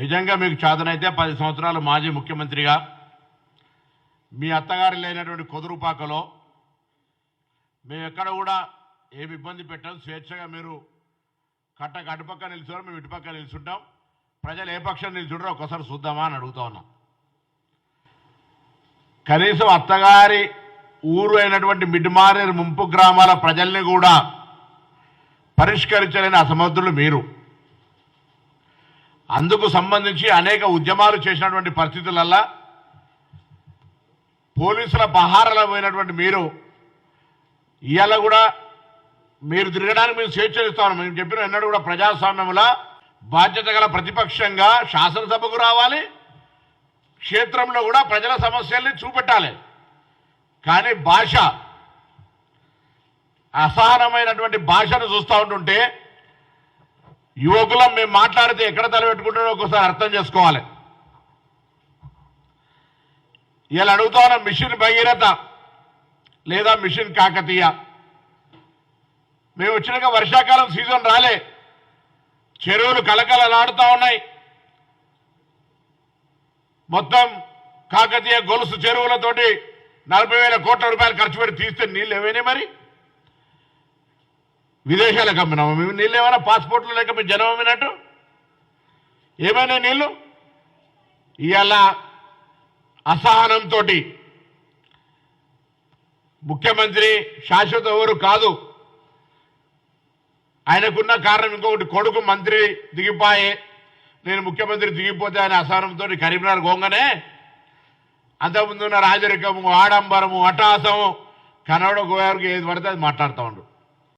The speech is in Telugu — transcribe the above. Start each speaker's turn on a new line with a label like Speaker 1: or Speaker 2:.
Speaker 1: నిజంగా మీకు చేతనైతే పది సంవత్సరాలు మాజీ ముఖ్యమంత్రిగా మీ అత్తగారి లేనటువంటి కొదురుపాకలో మేము ఎక్కడ కూడా ఏమి ఇబ్బంది పెట్టాం స్వేచ్ఛగా మీరు కట్ట అటుపక్క నిల్చున్నారు మేము ఇటుపక్క నిల్చుంటాం. ప్రజలు ఏ పక్షం నిల్చుంటారో ఒకసారి చూద్దామా అని అడుగుతా ఉన్నాం. కనీసం అత్తగారి ఊరు అయినటువంటి మిడ్మారేరు ముంపు గ్రామాల ప్రజల్ని కూడా పరిష్కరించలేని అసమర్థులు మీరు. అందుకు సంబంధించి అనేక ఉద్యమాలు చేసినటువంటి పరిస్థితులల్లా పోలీసుల పహారలో పోయినటువంటి మీరు ఇవాళ కూడా మీరు తిరగడానికి మేము స్వేచ్ఛ మేము చెప్పిన ఎన్నడూ కూడా ప్రజాస్వామ్యంలో బాధ్యత గల ప్రతిపక్షంగా శాసనసభకు రావాలి క్షేత్రంలో కూడా ప్రజల సమస్యల్ని చూపెట్టాలి. కానీ భాష అసహనమైనటువంటి భాషను చూస్తూ ఉంటుంటే యువకులం మేము మాట్లాడితే ఎక్కడ తలపెట్టుకుంటారో ఒకసారి అర్థం చేసుకోవాలి. ఇలా అడుగుతా ఉన్న మిషన్ భగీరథ లేదా మిషన్ కాకతీయ. మేము వచ్చినాక వర్షాకాలం సీజన్ రాలే. చెరువులు కలకలలాడుతూ ఉన్నాయి. మొత్తం కాకతీయ గొలుసు చెరువులతోటి నలభై వేల కోట్ల రూపాయలు ఖర్చు పెట్టి తీస్తే నీళ్ళు ఏవైనా మరి? విదేశాలకు అమ్మినాము మేము నీళ్ళు ఏమైనా పాస్పోర్ట్లు లేక మీ జనం అమ్మినట్టు? ఏమైనా నీళ్ళు? ఇవాళ అసహనంతో ముఖ్యమంత్రి శాశ్వత ఎవరు కాదు. ఆయనకున్న కారణం ఇంకొకటి కొడుకు మంత్రి దిగిపోయే నేను ముఖ్యమంత్రి దిగిపోతే ఆయన అసహనంతో కరీంనగర్ గోంగనే అంతకుముందు ఉన్న రాజరికము ఆడంబరము అటాసము కనవడ గోయారికి ఏది పడితే అది మాట్లాడుతూ ఉండు.